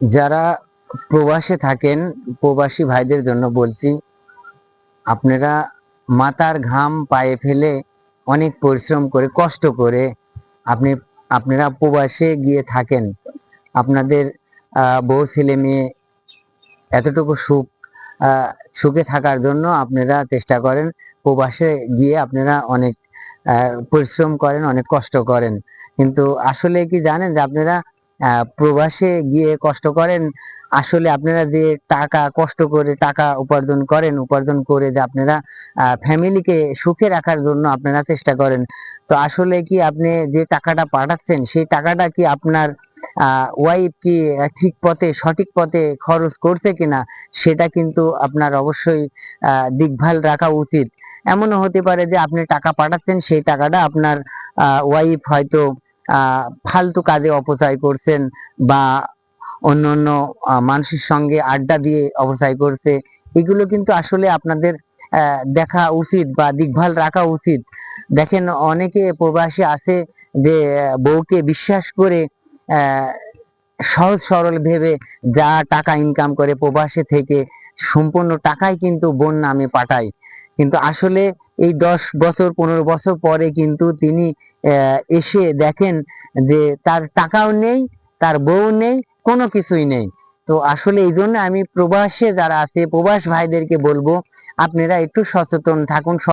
যারা প্রবাসে থাকেন, প্রবাসী ভাইদের জন্য বলছি, আপনারা মাথার ঘাম পায়ে ফেলে অনেক পরিশ্রম করে, কষ্ট করে আপনি, আপনারা প্রবাসে গিয়ে থাকেন। আপনাদের বউ ছেলে মেয়ে এতটুকু সুখ সুখে থাকার জন্য আপনারা চেষ্টা করেন, প্রবাসে গিয়ে আপনারা অনেক পরিশ্রম করেন, অনেক কষ্ট করেন। কিন্তু আসলে কি জানেন যে আপনারা প্রবাসে গিয়ে কষ্ট করেন, আসলে আপনারা যে টাকা কষ্ট করে টাকা উপার্জন করেন, উপার্জন করে যে আপনারা ফ্যামিলিকে সুখে রাখার জন্য আপনারা চেষ্টা করেন। তো আসলে কি আপনি যে টাকাটা পাঠাচ্ছেন, সেই টাকাটা কি আপনার ওয়াইফ কি ঠিক পথে, সঠিক পথে খরচ করছে কিনা, সেটা কিন্তু আপনার অবশ্যই দেখভাল রাখা উচিত। এমনও হতে পারে যে আপনি টাকা পাঠাচ্ছেন, সেই টাকাটা আপনার ওয়াইফ হয়তো ফালতু কাজে অপচয় করছেন বা অন্য অন্য মানুষের সঙ্গে আড্ডা দিয়ে অপচয় করছে, এগুলো কিন্তু আসলে আপনাদের দেখা উচিত বা দেখভাল রাখা উচিত। দেখেন, অনেকে প্রবাসী আছে যে, বউকে বিশ্বাস করে সহজ সরল ভেবে যা টাকা ইনকাম করে প্রবাসে থেকে সম্পূর্ণ টাকাই কিন্তু বোন নামে পাঠায়। কিন্তু আসলে এই দশ বছর, পনেরো বছর পরে কিন্তু তিনি এসে দেখেন যে তার টাকাও নেই, তার বউ নেই, কোনো কিছুই নেই। তো আসলে এই জন্য আমি প্রবাসে যারা আছে, প্রবাস ভাইদেরকে বলব, আপনারা একটু সচেতন থাকুন